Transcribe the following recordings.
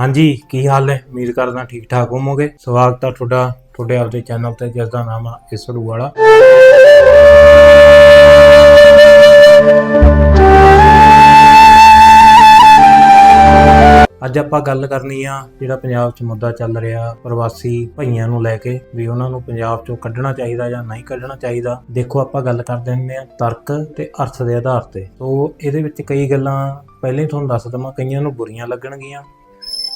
ਹਾਂਜੀ, ਕੀ ਹਾਲ ਹੈ? ਉਮੀਦ ਕਰਦਾ ਠੀਕ ਠਾਕ ਹੋਵੋਗੇ। ਸਵਾਗਤ ਹੈ ਤੁਹਾਡਾ, ਤੁਹਾਡੇ ਆਪਦੇ ਚੈਨਲ ਤੇ ਜਿਸ ਦਾ ਨਾਮ ਆ ਇਸੜੂ ਵਾਲਾ। ਅੱਜ ਆਪਾਂ ਗੱਲ ਕਰਨੀ ਆ, ਜਿਹੜਾ ਪੰਜਾਬ 'ਚ ਮੁੱਦਾ ਚੱਲ ਰਿਹਾ, ਪ੍ਰਵਾਸੀ ਭਈਆਂ ਨੂੰ ਲੈ ਕੇ, ਵੀ ਉਹਨਾਂ ਨੂੰ ਪੰਜਾਬ 'ਚੋਂ ਕੱਢਣਾ ਚਾਹੀਦਾ ਜਾਂ ਨਹੀਂ ਕੱਢਣਾ ਚਾਹੀਦਾ। ਦੇਖੋ, ਆਪਾਂ ਗੱਲ ਕਰਦੇ ਹੁੰਦੇ ਆ ਤਰਕ ਤੇ ਅਰਥ ਦੇ ਆਧਾਰ ਤੇ। ਸੋ ਇਹਦੇ ਵਿੱਚ ਕਈ ਗੱਲਾਂ, ਪਹਿਲਾਂ ਹੀ ਤੁਹਾਨੂੰ ਦੱਸ ਦਵਾਂ, ਕਈਆਂ ਨੂੰ ਬੁਰੀਆਂ ਲੱਗਣਗੀਆਂ।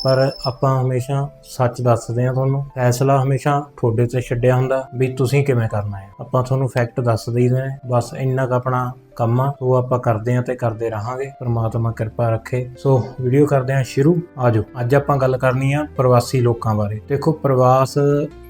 ਪਰ ਆਪਾਂ ਹਮੇਸ਼ਾ ਸੱਚ ਦੱਸਦੇ ਆ ਤੁਹਾਨੂੰ। ਫੈਸਲਾ ਹਮੇਸ਼ਾ ਤੁਹਾਡੇ ਤੇ ਛੱਡਿਆ ਹੁੰਦਾ ਵੀ ਤੁਸੀਂ ਕਿਵੇਂ ਕਰਨਾ ਹੈ। ਆਪਾਂ ਤੁਹਾਨੂੰ ਫੈਕਟ ਦੱਸ ਦਈਦੇ ਬਸ ਇੰਨਾ ਕੁ ਆਪਣਾ ਕੰਮ ਆ ਉਹ ਆਪਾਂ ਕਰਦੇ ਆ ਤੇ ਕਰਦੇ ਰਹਾਂਗੇ। ਪ੍ਰਮਾਤਮਾ ਕਿਰਪਾ ਰੱਖੇ। ਸੋ ਵੀਡੀਓ ਕਰਦੇ ਆ ਸ਼ੁਰੂ। ਆਜੋ, ਅੱਜ ਆਪਾਂ ਗੱਲ ਕਰਨੀ ਆ ਪ੍ਰਵਾਸੀ ਲੋਕਾਂ ਬਾਰੇ। ਦੇਖੋ, ਪ੍ਰਵਾਸ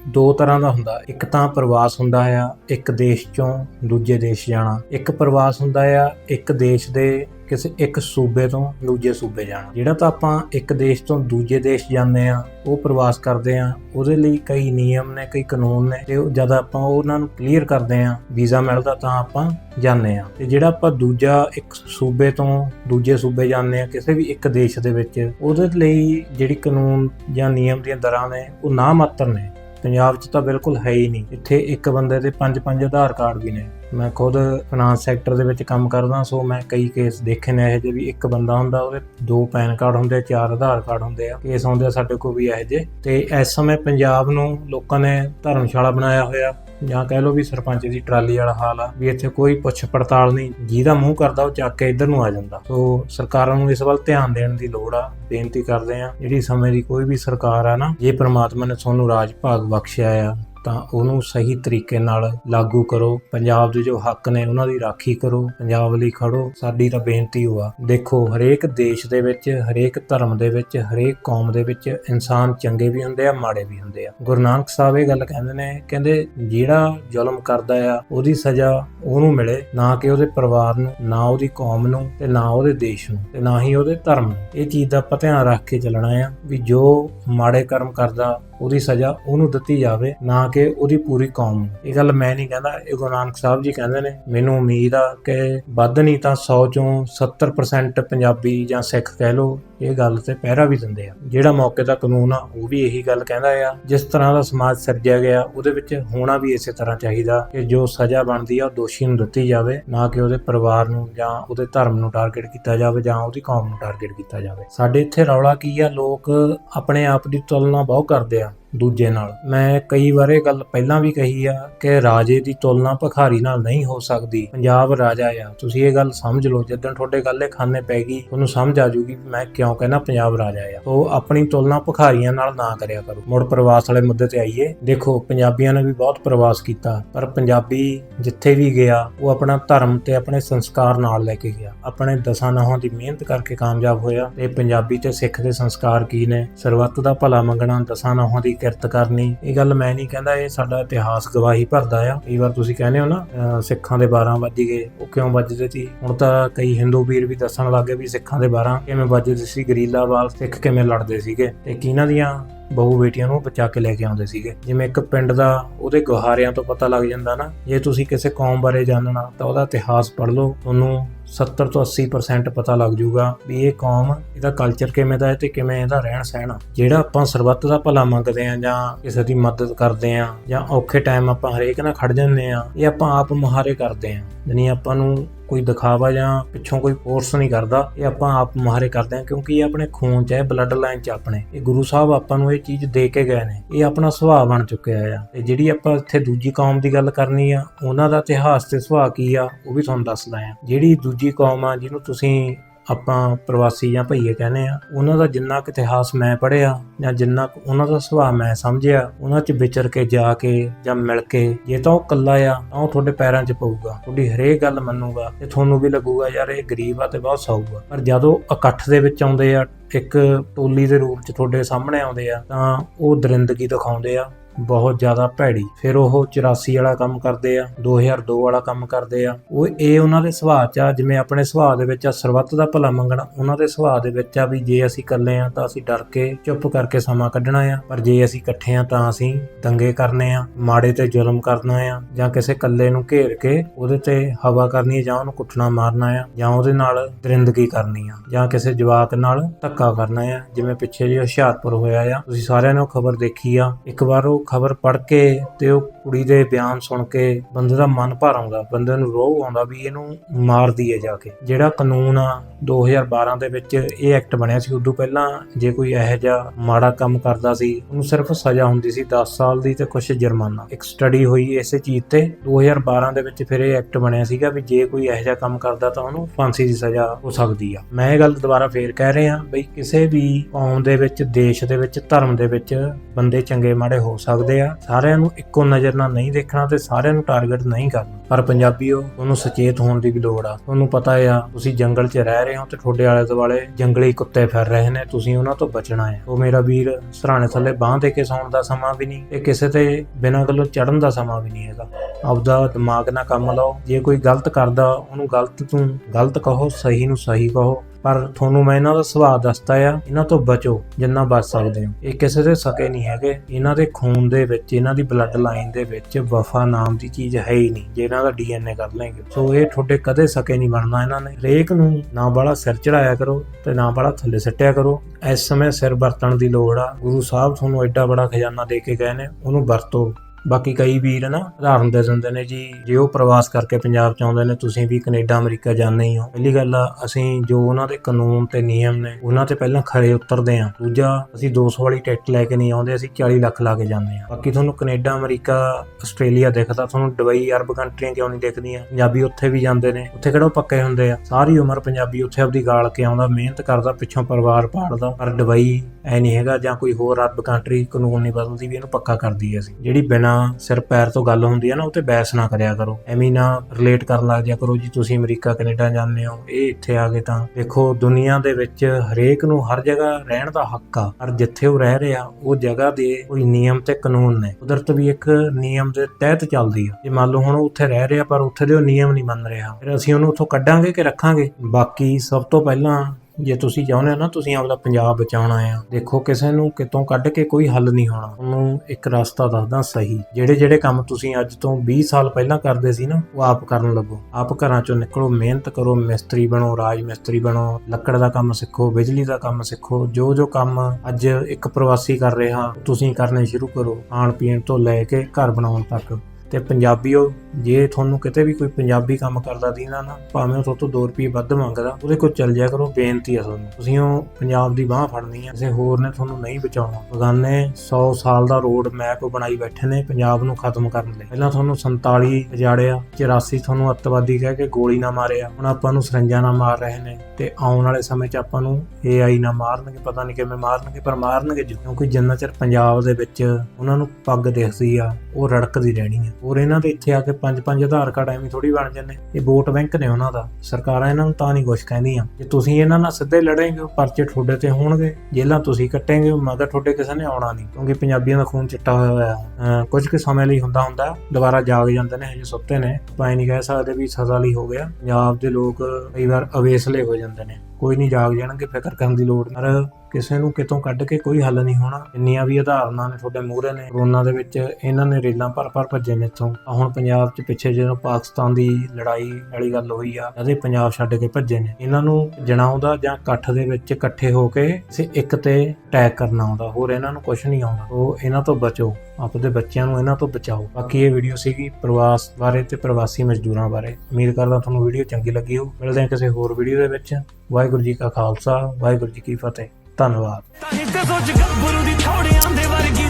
ਦੋ ਤਰ੍ਹਾਂ ਦਾ ਹੁੰਦਾ। ਇੱਕ ਤਾਂ ਪ੍ਰਵਾਸ ਹੁੰਦਾ ਆ ਇੱਕ ਦੇਸ਼ ਚੋਂ ਦੂਜੇ ਦੇਸ਼ ਜਾਣਾ। ਇੱਕ ਪ੍ਰਵਾਸ ਹੁੰਦਾ ਆ ਇੱਕ ਦੇਸ਼ ਦੇ ਕਿਸੇ ਇੱਕ ਸੂਬੇ ਤੋਂ ਦੂਜੇ ਸੂਬੇ ਜਾਣਾ। ਜਿਹੜਾ ਤਾਂ ਆਪਾਂ ਇੱਕ ਦੇਸ਼ ਤੋਂ ਦੂਜੇ ਦੇਸ਼ ਜਾਂਦੇ ਆ ਉਹ ਪ੍ਰਵਾਸ ਕਰਦੇ ਆ ਉਹਦੇ ਲਈ ਕਈ ਨਿਯਮ ਨੇ, ਕਈ ਕਾਨੂੰਨ ਨੇ। ਤੇ ਜਦ ਆਪਾਂ ਉਹਨਾਂ ਨੂੰ ਕਲੀਅਰ ਕਰਦੇ ਆ ਵੀਜ਼ਾ ਮਿਲਦਾ ਤਾਂ ਆਪਾਂ ਜਾਂਦੇ ਆ ਤੇ ਜਿਹੜਾ ਆਪਾਂ ਦੂਜਾ ਇੱਕ ਸੂਬੇ ਤੋਂ ਦੂਜੇ ਸੂਬੇ ਜਾਂਦੇ ਆ ਕਿਸੇ ਵੀ ਇੱਕ ਦੇਸ਼ ਦੇ ਵਿੱਚ, ਉਹਦੇ ਲਈ ਜਿਹੜੀ ਕਾਨੂੰਨ ਜਾਂ ਨਿਯਮ ਦੀਆਂ ਦਰਾਂ ਨੇ, ਉਹ ਨਾ ਮਾਤਰ ਨੇ। ਪੰਜਾਬ 'ਚ ਤਾਂ ਬਿਲਕੁਲ ਹੈ ਹੀ ਨਹੀਂ। ਇੱਥੇ ਇੱਕ ਬੰਦੇ ਦੇ ਪੰਜ ਪੰਜ ਆਧਾਰ ਕਾਰਡ ਵੀ ਨੇ। ਮੈਂ ਖੁਦ ਫਾਈਨਾਂਸ ਸੈਕਟਰ ਦੇ ਵਿੱਚ ਕੰਮ ਕਰਦਾ ਸੋ ਮੈਂ ਕਈ ਕੇਸ ਦੇਖੇ ਨੇ ਇਹੋ ਜਿਹੇ ਵੀ ਇੱਕ ਬੰਦਾ ਹੁੰਦਾ ਉਹਦੇ ਦੋ ਪੈਨ ਕਾਰਡ ਹੁੰਦੇ ਆ, ਚਾਰ ਆਧਾਰ ਕਾਰਡ ਹੁੰਦੇ ਆ। ਕੇਸ ਆਉਂਦੇ ਆ ਸਾਡੇ ਕੋਲ ਵੀ ਇਹੋ ਜਿਹੇ। ਤੇ ਇਸ ਸਮੇਂ ਪੰਜਾਬ ਨੂੰ ਲੋਕਾਂ ਨੇ ਧਰਮਸ਼ਾਲਾ ਬਣਾਇਆ ਹੋਇਆ ਜਾਂ ਕਹਿ ਲਓ ਵੀ ਸਰਪੰਚ ਦੀ ਟਰਾਲੀ ਵਾਲਾ ਹਾਲ ਆ ਵੀ ਇੱਥੇ ਕੋਈ ਪੁੱਛ ਪੜਤਾਲ ਨਹੀਂ ਜਿਹਦਾ ਮੂੰਹ ਕਰਦਾ ਉਹ ਚੱਕ ਕੇ ਇੱਧਰ ਨੂੰ ਆ ਜਾਂਦਾ। ਸੋ ਸਰਕਾਰਾਂ ਨੂੰ ਇਸ ਵੱਲ ਧਿਆਨ ਦੇਣ ਦੀ ਲੋੜ ਆ ਬੇਨਤੀ ਕਰਦੇ ਆ ਜਿਹੜੀ ਸਮੇਂ ਦੀ ਕੋਈ ਵੀ ਸਰਕਾਰ ਆ ਨਾ ਜੇ ਪ੍ਰਮਾਤਮਾ ਨੇ ਤੁਹਾਨੂੰ ਰਾਜ ਭਾਗ ਬਖਸ਼ਿਆ ਆ ਤਾਂ ਉਹਨੂੰ ਸਹੀ ਤਰੀਕੇ ਨਾਲ ਲਾਗੂ ਕਰੋ। ਪੰਜਾਬ ਦੇ ਜੋ ਹੱਕ ਨੇ, ਉਹਨਾਂ ਦੀ ਰਾਖੀ ਕਰੋ। ਪੰਜਾਬ ਲਈ ਖੜੋ। ਸਾਡੀ ਤਾਂ ਬੇਨਤੀ ਹੋਆ, ਦੇਖੋ, ਹਰੇਕ ਦੇਸ਼ ਦੇ ਵਿੱਚ, ਹਰੇਕ ਧਰਮ ਦੇ ਵਿੱਚ, ਹਰੇਕ ਕੌਮ ਦੇ ਵਿੱਚ ਇਨਸਾਨ ਚੰਗੇ ਵੀ ਹੁੰਦੇ ਆ, ਮਾੜੇ ਵੀ ਹੁੰਦੇ ਆ। ਗੁਰੂ ਨਾਨਕ ਸਾਹਿਬ ਇਹ ਗੱਲ ਕਹਿੰਦੇ ਨੇ, ਕਹਿੰਦੇ ਜਿਹੜਾ ਜ਼ੁਲਮ ਕਰਦਾ ਆ, ਉਹਦੀ ਸਜ਼ਾ ਉਹਨੂੰ ਮਿਲੇ, ਨਾ ਕਿ ਉਹਦੇ ਪਰਿਵਾਰ ਨੂੰ, ਨਾ ਉਹਦੀ ਕੌਮ ਨੂੰ ਤੇ ਨਾ ਉਹਦੇ ਦੇਸ਼ ਨੂੰ ਤੇ ਨਾ ਹੀ ਉਹਦੇ ਧਰਮ ਨੂੰ। ਇਹ ਚੀਜ਼ ਦਾ ਆਪਾਂ ਧਿਆਨ ਰੱਖ ਕੇ ਚੱਲਣਾ ਆ ਵੀ ਜੋ ਮਾੜੇ ਕਰਮ ਕਰਦਾ ਉਹਦੀ ਸਜ਼ਾ ਉਹਨੂੰ ਦਿੱਤੀ ਜਾਵੇ, ਨਾ ਕਿ ਉਹਦੀ ਪੂਰੀ ਕੌਮ ਨੂੰ। ਇਹ ਗੱਲ ਮੈਂ ਨਹੀਂ ਕਹਿੰਦਾ, ਇਹ ਗੁਰੂ ਨਾਨਕ ਸਾਹਿਬ ਜੀ ਕਹਿੰਦੇ ਨੇ, ਮੈਨੂੰ ਉਮੀਦ ਆ ਕਿ ਵੱਧ ਨਹੀਂ ਤਾਂ 100 ਚੋਂ 70% ਪੰਜਾਬੀ ਜਾਂ ਸਿੱਖ ਕਹਿ ਲਓ ਇਹ ਗੱਲ ਤੇ ਪਹਿਰਾ ਵੀ ਦਿੰਦੇ ਆ। ਜਿਹੜਾ ਮੌਕੇ ਦਾ ਕਾਨੂੰਨ ਆ, ਉਹ ਵੀ ਇਹੀ ਗੱਲ ਕਹਿੰਦਾ ਆ। ਜਿਸ ਤਰ੍ਹਾਂ ਦਾ ਸਮਾਜ ਸਿਰਜਿਆ ਗਿਆ, ਉਹਦੇ ਵਿੱਚ ਹੋਣਾ ਵੀ ਇਸੇ ਤਰ੍ਹਾਂ ਚਾਹੀਦਾ ਕਿ ਜੋ ਸਜ਼ਾ ਬਣਦੀ ਆ, ਉਹ ਦੋਸ਼ੀ ਨੂੰ ਦਿੱਤੀ ਜਾਵੇ, ਨਾ ਕਿ ਉਹਦੇ ਪਰਿਵਾਰ ਨੂੰ ਜਾਂ ਉਹਦੇ ਧਰਮ ਨੂੰ ਟਾਰਗੇਟ ਕੀਤਾ ਜਾਵੇ ਜਾਂ ਉਹਦੀ ਕੌਮ ਨੂੰ ਟਾਰਗੇਟ ਕੀਤਾ ਜਾਵੇ। ਸਾਡੇ ਇੱਥੇ ਰੌਲਾ ਕੀ ਆ? ਲੋਕ ਆਪਣੇ ਆਪ ਦੀ ਤੁਲਨਾ ਬਹੁਤ ਕਰਦੇ ਆ। ਦੂਜੇ ਨਾਲ। ਮੈਂ ਕਈ ਵਾਰ ਇਹ ਗੱਲ ਪਹਿਲਾਂ ਵੀ ਕਹੀ ਆ ਕਿ ਰਾਜੇ ਦੀ ਤੁਲਨਾ ਭਿਖਾਰੀ ਨਾਲ ਨਹੀਂ ਹੋ ਸਕਦੀ। ਪੰਜਾਬ ਰਾਜਾ ਆ। ਤੁਸੀਂ ਇਹ ਗੱਲ ਸਮਝ ਲਓ ਜਦੋਂ ਤੁਹਾਡੇ ਗੱਲੇ ਖਾਨੇ ਪੈ ਗਈ, ਤੁਹਾਨੂੰ ਸਮਝ ਆ ਜੂਗੀ ਵੀ ਮੈਂ ਕਿਉਂ ਕਹਿੰਦਾ ਪੰਜਾਬ ਰਾਜਾ ਆ। ਉਹ ਆਪਣੀ ਤੁਲਨਾ ਭਿਖਾਰੀਆਂ ਨਾਲ ਨਾ ਕਰਿਆ ਕਰੋ। ਮੁੜ ਪ੍ਰਵਾਸ ਵਾਲੇ ਮੁੱਦੇ ਤੇ ਆਈਏ। ਦੇਖੋ, ਪੰਜਾਬੀਆਂ ਨੇ ਵੀ ਬਹੁਤ ਪ੍ਰਵਾਸ ਕੀਤਾ, ਪਰ ਪੰਜਾਬੀ ਜਿੱਥੇ ਵੀ ਗਿਆ, ਉਹ ਆਪਣਾ ਧਰਮ ਤੇ ਆਪਣੇ ਸੰਸਕਾਰ ਨਾਲ ਲੈ ਕੇ ਗਿਆ। ਆਪਣੇ ਦਸਾਂ ਨਾਹਾਂ ਦੀ ਮਿਹਨਤ ਕਰਕੇ ਕਾਮਯਾਬ ਹੋਇਆ। ਤੇ ਪੰਜਾਬੀ ਤੇ ਸਿੱਖ ਦੇ ਸੰਸਕਾਰ ਕੀ ਨੇ? ਸਰਬੱਤ ਦਾ ਭਲਾ ਮੰਗਣਾ ਦਸਾਂ ਨਹਾਂ ਦੀ ਕਿਰਤ ਕਰਨੀ। ਇਹ ਗੱਲ ਮੈਂ ਨਹੀਂ ਕਹਿੰਦਾ, ਇਹ ਸਾਡਾ ਇਤਿਹਾਸ ਗਵਾਹੀ ਭਰਦਾ ਆ। ਕਈ ਵਾਰ ਤੁਸੀਂ ਕਹਿੰਦੇ ਹੋ ਨਾ, ਅਹ ਸਿੱਖਾਂ ਦੇ 12 ਵੱਜ ਗਏ, ਉਹ ਕਿਉਂ ਵੱਜਦੇ ਸੀ? ਹੁਣ ਤਾਂ ਕਈ ਹਿੰਦੂ ਵੀਰ ਵੀ ਦੱਸਣ ਲੱਗੇ ਵੀ ਸਿੱਖਾਂ ਦੇ 12 ਕਿਵੇਂ ਵੱਜਦੇ ਸੀ ਗਰੀਲਾਵਾਲ ਸਿੱਖ ਕਿਵੇਂ ਲੜਦੇ ਸੀਗੇ। ਤੇ ਕਿਹਨਾਂ ਦੀਆਂ ਬਹੂ ਬੇਟੀਆਂ ਨੂੰ ਬਚਾ ਕੇ ਲੈ ਕੇ ਆਉਂਦੇ ਸੀਗੇ। ਜਿਵੇਂ ਇੱਕ ਪਿੰਡ ਦਾ ਉਹਦੇ ਗੁਹਾਰਿਆਂ ਤੋਂ ਪਤਾ ਲੱਗ ਜਾਂਦਾ ਨਾ, ਜੇ ਤੁਸੀਂ ਕਿਸੇ ਕੌਮ ਬਾਰੇ ਜਾਣਨਾ ਤਾਂ ਉਹਦਾ ਇਤਿਹਾਸ ਪੜ੍ਹ ਲਓ, ਤੁਹਾਨੂੰ 70 ਤੋਂ 80% ਪਤਾ ਲੱਗ ਜਾਊਗਾ ਵੀ ਇਹ ਕੌਮ ਇਹਦਾ ਕਲਚਰ ਕਿਵੇਂ ਦਾ ਹੈ ਤੇ ਕਿਵੇਂ ਇਹਦਾ ਰਹਿਣ ਸਹਿਣ ਜਿਹੜਾ ਆਪਾਂ ਸਰਬੱਤ ਦਾ ਭਲਾ ਮੰਗਦੇ ਆ ਜਾਂ ਕਿਸੇ ਦੀ ਮਦਦ ਕਰਦੇ ਆ ਜਾਂ ਔਖੇ ਟਾਈਮ ਆਪਾਂ ਹਰੇਕ ਨਾਲ ਖੜ ਜਾਂਦੇ ਆ ਇਹ ਆਪਾਂ ਆਪ ਮੁਹਾਰੇ ਕਰਦੇ ਆ ਜਾਨੀ ਆਪਾਂ ਨੂੰ ਕੋਈ ਦਿਖਾਵਾ ਜਾਂ ਪਿੱਛੋਂ ਕੋਈ ਫੋਰਸ ਨਹੀਂ ਕਰਦਾ, ਇਹ ਆਪਾਂ ਆਪ ਮੁਹਾਰੇ ਕਰਦੇ ਹਾਂ, ਕਿਉਂਕਿ ਇਹ ਆਪਣੇ ਖੂਨ 'ਚ ਹੈ ਬਲੱਡ ਲਾਈਨ 'ਚ ਆਪਣੇ। ਇਹ ਗੁਰੂ ਸਾਹਿਬ ਆਪਾਂ ਨੂੰ ਇਹ ਚੀਜ਼ ਦੇ ਕੇ ਗਏ ਨੇ। ਇਹ ਆਪਣਾ ਸੁਭਾਅ ਬਣ ਚੁੱਕਿਆ ਆ। ਤੇ ਜਿਹੜੀ ਆਪਾਂ ਇੱਥੇ ਦੂਜੀ ਕੌਮ ਦੀ ਗੱਲ ਕਰਨੀ ਆ, ਉਹਨਾਂ ਦਾ ਇਤਿਹਾਸ ਤੇ ਸੁਭਾਅ ਕੀ ਆ, ਉਹ ਵੀ ਤੁਹਾਨੂੰ ਦੱਸਦਾ ਆ। ਜਿਹੜੀ ਦੂਜੀ ਕੌਮ ਆ, ਜਿਹਨੂੰ ਤੁਸੀਂ ਆਪਾਂ ਪ੍ਰਵਾਸੀ ਜਾਂ ਭਈਏ ਕਹਿੰਦੇ ਆ, ਉਹਨਾਂ ਦਾ ਜਿੰਨਾ ਕੁ ਇਤਿਹਾਸ ਮੈਂ ਪੜ੍ਹਿਆ ਜਾਂ ਜਿੰਨਾ ਕੁ ਉਹਨਾਂ ਦਾ ਸੁਭਾਅ ਮੈਂ ਸਮਝਿਆ, ਉਹਨਾਂ 'ਚ ਵਿਚਰ ਕੇ ਜਾ ਕੇ ਜਾਂ ਮਿਲ ਕੇ, ਜੇ ਤਾਂ ਉਹ ਇਕੱਲਾ ਆ, ਤਾਂ ਉਹ ਤੁਹਾਡੇ ਪੈਰਾਂ 'ਚ ਪਊਗਾ, ਤੁਹਾਡੀ ਹਰੇਕ ਗੱਲ ਮੰਨੂਗਾ ਤੇ ਤੁਹਾਨੂੰ ਵੀ ਲੱਗੂਗਾ ਯਾਰ ਇਹ ਗਰੀਬ ਆ ਤੇ ਬਹੁਤ ਸੌਗਾ ਪਰ ਜਦੋਂ ਇਕੱਠ ਦੇ ਵਿੱਚ ਆਉਂਦੇ ਆ, ਇੱਕ ਟੋਲੀ ਦੇ ਰੂਪ 'ਚ ਤੁਹਾਡੇ ਸਾਹਮਣੇ ਆਉਂਦੇ ਆ, ਤਾਂ ਉਹ ਦਰਿੰਦਗੀ ਦਿਖਾਉਂਦੇ ਆ ਬਹੁਤ ਜ਼ਿਆਦਾ ਭੈੜੀ। ਫਿਰ ਉਹ 84 ਵਾਲਾ ਕੰਮ ਕਰਦੇ ਆ 2002 ਵਾਲਾ ਕੰਮ ਕਰਦੇ ਆ। ਉਹ ਇਹ ਉਹਨਾਂ ਦੇ ਸੁਭਾਅ ਚ ਆ, ਜਿਵੇਂ ਆਪਣੇ ਸੁਭਾਅ ਦੇ ਵਿੱਚ ਆ, ਸਰਬੱਤ ਦਾ ਭਲਾ ਮੰਗਣਾ। ਉਹਨਾਂ ਦੇ ਸੁਭਾਅ ਦੇ ਵਿੱਚ ਆ ਵੀ ਜੇ ਅਸੀਂ ਇਕੱਲੇ ਆ ਤਾਂ ਅਸੀਂ ਡਰ ਕੇ ਚੁੱਪ ਕਰਕੇ ਸਮਾਂ ਕੱਢਣਾ ਆ। ਪਰ ਜੇ ਅਸੀਂ ਇਕੱਠੇ ਆ ਤਾਂ ਅਸੀਂ ਦੰਗੇ ਕਰਨੇ ਆ, ਮਾੜੇ ਤੇ ਜ਼ੁਲਮ ਕਰਨਾ ਆ। ਜਾਂ ਕਿਸੇ ਇਕੱਲੇ ਨੂੰ ਘੇਰ ਕੇ ਉਹਦੇ ਤੇ ਹਵਾ ਕਰਨੀ ਜਾਂ ਉਹਨੂੰ ਕੁੱਟਣਾ ਮਾਰਨਾ ਆ, ਜਾਂ ਉਹਦੇ ਨਾਲ ਦਰਿੰਦਗੀ ਕਰਨੀ ਆ, ਜਾਂ ਕਿਸੇ ਜਵਾਕ ਨਾਲ ਧੱਕਾ ਕਰਨਾ ਆ। ਜਿਵੇਂ ਪਿੱਛੇ ਜਿਹੇ ਹੁਸ਼ਿਆਰਪੁਰ ਹੋਇਆ ਆ, ਤੁਸੀਂ ਸਾਰਿਆਂ ਨੇ ਉਹ ਖਬਰ ਦੇਖੀ ਆ। ਇੱਕ ਵਾਰ ਉਹ ਖਬਰ ਪੜ੍ਹ ਕੇ ਅਤੇ ਉਹ ਕੁੜੀ ਦੇ ਬਿਆਨ ਸੁਣ ਕੇ ਬੰਦੇ ਦਾ ਮਨ ਭਰ ਆਉਂਦਾ, ਬੰਦੇ ਨੂੰ ਰੋਹ ਆਉਂਦਾ ਵੀ ਇਹਨੂੰ ਮਾਰ ਦਈਏ ਜਾ ਕੇ। ਜਿਹੜਾ ਕਾਨੂੰਨ ਆ 2012 ਦੇ ਵਿੱਚ ਇਹ ਐਕਟ ਬਣਿਆ ਸੀ, ਉਦੋਂ ਪਹਿਲਾਂ ਜੇ ਕੋਈ ਇਹੋ ਜਿਹਾ ਮਾੜਾ ਕੰਮ ਕਰਦਾ ਸੀ, ਉਹਨੂੰ ਸਿਰਫ ਸਜ਼ਾ ਹੁੰਦੀ ਸੀ 10 ਸਾਲ ਦੀ ਤੇ ਕੁਝ ਜੁਰਮਾਨਾ। ਇੱਕ ਸਟੱਡੀ ਹੋਈ ਇਸੇ ਚੀਜ਼ ਤੇ 2012 ਦੇ ਵਿੱਚ ਫਿਰ ਇਹ ਐਕਟ ਬਣਿਆ ਸੀਗਾ ਵੀ ਜੇ ਕੋਈ ਇਹੋ ਜਿਹਾ ਕੰਮ ਕਰਦਾ ਤਾਂ ਉਹਨੂੰ ਫਾਂਸੀ ਦੀ ਸਜ਼ਾ ਹੋ ਸਕਦੀ ਆ। ਮੈਂ ਇਹ ਗੱਲ ਦੁਬਾਰਾ ਫੇਰ ਕਹਿ ਰਿਹਾ ਬਈ ਕਿਸੇ ਵੀ ਕੌਮ ਦੇ ਵਿੱਚ, ਦੇਸ਼ ਦੇ ਵਿੱਚ, ਧਰਮ ਦੇ ਵਿੱਚ ਬੰਦੇ ਚੰਗੇ ਮਾੜੇ ਹੋ ਸਕਦੇ ਆ। ਸਾਰਿਆਂ ਨੂੰ ਇੱਕੋ ਨਜ਼ਰ ਨਾਲ ਨਹੀਂ ਦੇਖਣਾ ਤੇ ਸਾਰਿਆਂ ਨੂੰ ਟਾਰਗੇਟ ਨਹੀਂ ਕਰਨਾ। ਪਰ ਪੰਜਾਬੀਓ ਤੁਹਾਨੂੰ ਸੁਚੇਤ ਹੋਣ ਦੀ ਵੀ ਲੋੜ ਆ। ਤੁਹਾਨੂੰ ਪਤਾ ਆ, ਤੁਸੀਂ ਜੰਗਲ 'ਚ ਰਹਿ ਰਹੇ ਹੋ ਤੇ ਤੁਹਾਡੇ ਆਲੇ ਦੁਆਲੇ ਜੰਗਲੀ ਕੁੱਤੇ ਫਿਰ ਰਹੇ ਨੇ, ਤੁਸੀਂ ਉਹਨਾਂ ਤੋਂ ਬਚਣਾ ਹੈ ਉਹ ਮੇਰਾ ਵੀਰ ਸਰਾਣੇ ਥੱਲੇ ਬਾਹ ਦੇ ਕੇ ਸੌਣ ਦਾ ਸਮਾਂ ਵੀ ਨਹੀਂ ਤੇ ਕਿਸੇ ਤੇ ਬਿਨਾਂ ਗੱਲੋਂ ਚੜਨ ਦਾ ਸਮਾਂ ਵੀ ਨਹੀਂ ਹੈਗਾ। ਆਪਦਾ ਦਿਮਾਗ ਨਾਲ ਕੰਮ ਲਾਓ, ਜੇ ਕੋਈ ਗਲਤ ਕਰਦਾ, ਉਹਨੂੰ ਗਲਤ ਤੋਂ ਗਲਤ ਕਹੋ, ਸਹੀ ਨੂੰ ਸਹੀ ਕਹੋ। ਪਰ ਤੁਹਾਨੂੰ ਮੈਂ ਇਹਨਾਂ ਦਾ ਸੁਭਾਅ ਦੱਸਦਾ ਆ, ਇਹਨਾਂ ਤੋਂ ਬਚੋ, ਜਿੰਨਾ ਬਚ ਸਕਦੇ ਹੋ। ਇਹ ਕਿਸੇ ਦੇ ਸਕੇ ਨਹੀਂ ਹੈਗੇ। ਇਹਨਾਂ ਦੇ ਖੂਨ ਦੇ ਵਿੱਚ, ਇਹਨਾਂ ਦੀ ਬਲੱਡ ਲਾਈਨ ਦੇ ਵਿੱਚ ਵਫਾ ਨਾਮ ਦੀ ਚੀਜ਼ ਹੈ ਹੀ ਨਹੀਂ, ਜੇ ਇਹਨਾਂ ਦਾ ਡੀਐਨਏ ਕਰ ਲੈਣਗੇ ਸੋ ਇਹ ਤੁਹਾਡੇ ਕਦੇ ਸਕੇ ਨਹੀਂ ਬਣਨਾ ਇਹਨਾਂ ਨੇ। ਹਰੇਕ ਨੂੰ ਨਾ ਬਾਲਾ ਸਿਰ ਚੜਾਇਆ ਕਰੋ ਤੇ ਨਾ ਬਾਲਾ ਥੱਲੇ ਸੱਟਿਆ ਕਰੋ। ਇਸ ਸਮੇਂ ਸਿਰ ਵਰਤਣ ਦੀ ਲੋੜ ਆ। ਗੁਰੂ ਸਾਹਿਬ ਤੁਹਾਨੂੰ ਐਡਾ ਬੜਾ ਖਜ਼ਾਨਾ ਦੇ ਕੇ ਗਏ ਨੇ, ਉਹਨੂੰ ਵਰਤੋ। ਬਾਕੀ ਕਈ ਵੀਰ ਨਾ ਉਦਾਹਰਨ ਦੇ ਦਿੰਦੇ ਨੇ ਜੀ, ਜੇ ਉਹ ਪ੍ਰਵਾਸ ਕਰਕੇ ਪੰਜਾਬ ਚ ਆਉਂਦੇ ਨੇ, ਤੁਸੀਂ ਵੀ ਕੈਨੇਡਾ, ਅਮਰੀਕਾ ਜਾਂਦੇ ਹੀ ਹੋ। ਪਹਿਲੀ ਗੱਲ ਆ, ਅਸੀਂ ਜੋ ਉਹਨਾਂ ਦੇ ਕਾਨੂੰਨ ਤੇ ਨਿਯਮ ਨੇ, ਉਹਨਾਂ ਤੇ ਪਹਿਲਾਂ ਖਰੇ ਉਤਰਦੇ ਆ ਦੂਜਾ, ਅਸੀਂ 200 ਵਾਲੀ ਟਿਕਟ ਲੈ ਕੇ ਨਹੀਂ ਆਉਂਦੇ, ਅਸੀਂ 40 ਲੱਖ ਲਾ ਕੇ ਜਾਂਦੇ ਆ ਬਾਕੀ ਤੁਹਾਨੂੰ ਕੈਨੇਡਾ, ਅਮਰੀਕਾ, ਆਸਟ੍ਰੇਲੀਆ ਦਿਖਦਾ, ਤੁਹਾਨੂੰ ਦੁਬਈ, ਅਰਬ ਕੰਟਰੀਆਂ ਕਿਉਂ ਨਹੀਂ ਦਿਖਦੀਆਂ? ਪੰਜਾਬੀ ਉੱਥੇ ਵੀ ਜਾਂਦੇ ਨੇ, ਉੱਥੇ ਕਿਹੜਾ ਪੱਕੇ ਹੁੰਦੇ ਆ? ਸਾਰੀ ਉਮਰ ਪੰਜਾਬੀ ਉੱਥੇ ਆਪਦੀ ਗਾਲ ਕੇ ਆਉਂਦਾ, ਮਿਹਨਤ ਕਰਦਾ, ਪਿੱਛੋਂ ਪਰਿਵਾਰ ਪਾਲਦਾ। ਪਰ ਦੁਬਈ ਐ ਨਹੀਂ ਹੈਗਾ, ਜਾਂ ਕੋਈ ਹੋਰ ਅਰਬ ਕੰਟਰੀ ਕਾਨੂੰਨ ਨਹੀਂ ਬਦਲਦੀ ਵੀ ਇਹਨੂੰ ਪੱਕਾ ਕਰਦੀ ਹੈ ਅਸੀਂ। ਜਿਹੜੀ ਬਿਨਾ ਸਿਰ ਪੈਰ ਤੋਂ ਗੱਲ ਹੁੰਦੀ ਹੈ ਨਾ ਉਹ ਤੇ ਬਹਿਸ ਨਾ ਕਰਿਆ ਕਰੋ। ਐਵੇਂ ਨਾ ਰਿਲੇਟ ਕਰਨ ਲੱਗ ਜਾ ਕਰੋ ਜੀ, ਤੁਸੀਂ ਅਮਰੀਕਾ, ਕੈਨੇਡਾ ਜਾਂਦੇ ਹੋ, ਇਹ ਇੱਥੇ ਆ ਗਏ ਤਾਂ। ਦੇਖੋ, ਦੁਨੀਆ ਦੇ ਵਿੱਚ ਹਰੇਕ ਨੂੰ ਹਰ ਜਗ੍ਹਾ ਰਹਿਣ ਦਾ ਹੱਕ ਆ, ਪਰ ਜਿੱਥੇ ਉਹ ਰਹਿ ਰਿਹਾ, ਉਹ ਜਗ੍ਹਾ ਦੇ ਕੋਈ ਨਿਯਮ ਤੇ ਕਾਨੂੰਨ ਨੇ। ਕੁਦਰਤ ਵੀ ਇੱਕ ਨਿਯਮ ਦੇ ਤਹਿਤ ਚੱਲਦੀ ਆ। ਜੇ ਮੰਨ ਲਓ ਹੁਣ ਉਹ ਉੱਥੇ ਰਹਿ ਰਿਹਾ, ਪਰ ਉੱਥੇ ਦੇ ਉਹ ਨਿਯਮ ਨਹੀਂ ਮੰਨ ਰਿਹਾ, ਫਿਰ ਅਸੀਂ ਉਹਨੂੰ ਉੱਥੋਂ ਕੱਢਾਂਗੇ ਕਿ ਰੱਖਾਂਗੇ? ਬਾਕੀ ਸਭ ਤੋਂ ਪਹਿਲਾਂ ਜੇ ਤੁਸੀਂ ਚਾਹੁੰਦੇ ਹੋ ਨਾ, ਤੁਸੀਂ ਆਪਦਾ ਪੰਜਾਬ ਬਚਾਉਣਾ ਆ। ਦੇਖੋ, ਕਿਸੇ ਨੂੰ ਕਿਤੋਂ ਕੱਢ ਕੇ ਕੋਈ ਹੱਲ ਨਹੀਂ ਹੋਣਾ। ਉਹਨੂੰ ਇੱਕ ਰਸਤਾ ਦੱਸਦਾ ਸਹੀ। ਜਿਹੜੇ ਜਿਹੜੇ ਕੰਮ ਤੁਸੀਂ ਅੱਜ ਤੋਂ 20 ਸਾਲ ਪਹਿਲਾਂ ਕਰਦੇ ਸੀ ਨਾ, ਉਹ ਆਪ ਕਰਨ ਲੱਗੋ। ਆਪ ਘਰਾਂ ਚੋਂ ਨਿਕਲੋ, ਮਿਹਨਤ ਕਰੋ, ਮਿਸਤਰੀ ਬਣੋ, ਰਾਜ ਮਿਸਤਰੀ ਬਣੋ, ਲੱਕੜ ਦਾ ਕੰਮ ਸਿੱਖੋ, ਬਿਜਲੀ ਦਾ ਕੰਮ ਸਿੱਖੋ। ਜੋ ਜੋ ਕੰਮ ਅੱਜ ਇੱਕ ਪ੍ਰਵਾਸੀ ਕਰ ਰਿਹਾ, ਤੁਸੀਂ ਕਰਨੇ ਸ਼ੁਰੂ ਕਰੋ ਖਾਣ ਪੀਣ ਤੋਂ ਲੈ ਕੇ ਘਰ ਬਣਾਉਣ ਤੱਕ। ਤੇ ਪੰਜਾਬੀਓ, ਜੇ ਤੁਹਾਨੂੰ ਕਿਤੇ ਵੀ ਕੋਈ ਪੰਜਾਬੀ ਕੰਮ ਕਰਦਾ ਦੀਨਾ ਨਾ, ਭਾਵੇਂ ਉਹ ਤੁਹਾਡੇ ਤੋਂ 2 ਰੁਪਏ ਵੱਧ ਮੰਗਦਾ, ਉਹਦੇ ਕੋਲ ਚੱਲ ਜਾਇਆ ਕਰੋ, ਬੇਨਤੀ ਆ ਤੁਹਾਨੂੰ। ਤੁਸੀਂ ਉਹ ਪੰਜਾਬ ਦੀ ਬਾਹ ਫੜਨੀ ਆ, ਕਿਸੇ ਹੋਰ ਨੇ ਤੁਹਾਨੂੰ ਨਹੀਂ ਬਚਾਉਣਾ। ਬਗਾਨੇ 100 ਸਾਲ ਦਾ ਰੋਡ ਮੈਪ ਬਣਾਈ ਬੈਠੇ ਨੇ, ਪੰਜਾਬ ਨੂੰ ਖਤਮ ਕਰਨ ਲਈ। ਪਹਿਲਾਂ ਤੁਹਾਨੂੰ 47 ਉਜਾੜਿਆ 84 ਤੁਹਾਨੂੰ ਅੱਤਵਾਦੀ ਕਹਿ ਕੇ ਗੋਲੀ ਨਾ ਮਾਰਿਆ। ਹੁਣ ਆਪਾਂ ਨੂੰ ਸਰੰਜਾਂ ਨਾਲ ਮਾਰ ਰਹੇ ਨੇ, ਤੇ ਆਉਣ ਵਾਲੇ ਸਮੇਂ 'ਚ ਆਪਾਂ ਨੂੰ AI ਨਾ ਮਾਰਨਗੇ, ਪਤਾ ਨਹੀਂ ਕਿਵੇਂ ਮਾਰਨਗੇ, ਪਰ ਮਾਰਨਗੇ ਜ਼ਰੂਰ। ਕਿਉਂਕਿ ਜਿੰਨਾ ਚਿਰ ਪੰਜਾਬ ਦੇ ਵਿੱਚ ਉਹਨਾਂ ਨੂੰ ਪੱਗ ਦਿਖਦੀ ਆ, ਉਹ ਰੜਕਦੀ ਰਹਿਣੀ ਆ। ਔਰ ਇਹਨਾਂ ਦੇ ਇੱਥੇ ਆ ਕੇ ਪੰਜ ਪੰਜ ਆਧਾਰ ਕਾਰਡ ਐਵੇਂ ਥੋੜੀ ਬਣ ਜਾਂਦੇ। ਇਹ ਵੋਟ ਬੈਂਕ ਨੇ ਉਹਨਾਂ ਦਾ। ਸਰਕਾਰਾਂ ਇਹਨਾਂ ਨੂੰ ਤਾਂ ਨਹੀਂ ਕੁਛ ਕਹਿੰਦੀਆਂ। ਜੇ ਤੁਸੀਂ ਇਹਨਾਂ ਨਾਲ ਸਿੱਧੇ ਲੜेंगे ਪਰਚੇ ਤੁਹਾਡੇ ਤੇ ਹੋਣਗੇ ਜੇਲਾਂ ਤੁਸੀਂ ਕੱਟੇਂਗੇ, ਮਗਰ ਤੁਹਾਡੇ ਕਿਸੇ ਨੇ ਆਉਣਾ ਨਹੀਂ। ਕਿਉਂਕਿ ਪੰਜਾਬੀਆਂ ਦਾ ਖੂਨ ਚਿੱਟਾ ਹੋਇਆ ਹੋਇਆ। ਹੈ ਕੁਝ ਕੁ ਸਮੇਂ ਲਈ ਹੁੰਦਾ ਹੁੰਦਾ ਦੁਬਾਰਾ ਜਾਗ ਜਾਂਦੇ ਨੇ, ਹਜੇ ਸੁੱਤੇ ਨੇ। ਆਪਾਂ ਇਹ ਨਹੀਂ ਕਹਿ ਸਕਦੇ ਵੀ ਸਦਾ ਲਈ ਹੋ ਗਿਆ। ਪੰਜਾਬ ਦੇ ਲੋਕ ਕਈ ਵਾਰ ਅਵੇਸਲੇ ਹੋ ਜਾਂਦੇ ਨੇ। ਕੋਈ ਨਹੀਂ ਜਾਗ ਜਾਣਗੇ, ਫਿਕਰ ਕਰਨ ਦੀ ਲੋੜ ਨਹੀਂ। ਕਿਸੇ ਨੂੰ ਕਿਤੋਂ ਕੱਢ ਕੇ ਕੋਈ ਹੱਲ ਨਹੀਂ ਹੋਣਾ। ਇੰਨੀਆਂ ਵੀ ਉਦਾਹਰਨਾਂ ਨੇ ਤੁਹਾਡੇ ਮੂਹਰੇ ਨੇ। ਕਰੋਨਾ ਦੇ ਵਿੱਚ ਇਹਨਾਂ ਨੇ ਰੇਲਾਂ ਭਰ ਭਰ ਭੱਜੇ ਨੇ ਇੱਥੋਂ ਹੁਣ ਪੰਜਾਬ 'ਚ ਪਿੱਛੇ ਜਦੋਂ ਪਾਕਿਸਤਾਨ ਦੀ ਲੜਾਈ ਵਾਲੀ ਗੱਲ ਹੋਈ ਆ, ਇਹਦੇ ਪੰਜਾਬ ਛੱਡ ਕੇ ਭੱਜੇ ਨੇ। ਇਹਨਾਂ ਨੂੰ ਜਣਾਉਂਦਾ ਜਾਂ ਇਕੱਠ ਦੇ ਵਿੱਚ ਇਕੱਠੇ ਹੋ ਕੇ ਕਿਸੇ ਇੱਕ ਤੇ ਅਟੈਕ ਕਰਨਾ ਆਉਂਦਾ, ਹੋਰ ਇਹਨਾਂ ਨੂੰ ਕੁਝ ਨਹੀਂ ਆਉਂਦਾ। ਉਹ ਇਹਨਾਂ ਤੋਂ ਬਚੋ, ਆਪਦੇ ਬੱਚਿਆਂ ਨੂੰ ਇਹਨਾਂ ਤੋਂ ਬਚਾਓ। ਬਾਕੀ ਇਹ ਵੀਡੀਓ ਸੀਗੀ ਪ੍ਰਵਾਸ ਬਾਰੇ ਤੇ ਪ੍ਰਵਾਸੀ ਮਜ਼ਦੂਰਾਂ ਬਾਰੇ। ਉਮੀਦ ਕਰਦਾ ਤੁਹਾਨੂੰ ਵੀਡੀਓ ਚੰਗੀ ਲੱਗੀ ਹੋ ਮਿਲਦੇ ਹਾਂ ਕਿਸੇ ਹੋਰ ਵੀਡੀਓ ਦੇ ਵਿੱਚ। ਵਾਹਿਗੁਰੂ ਜੀ ਕਾ ਖਾਲਸਾ, ਵਾਹਿਗੁਰੂ ਜੀ ਕੀ ਫਤਿਹ। ਧੰਨਵਾਦ। ਤਾਂ ਹਿੱਸੇ ਸੋਚ ਗੱਭਰੂ ਦੀ ਥੋੜਿਆਂ ਦੇ ਵਰਗੀ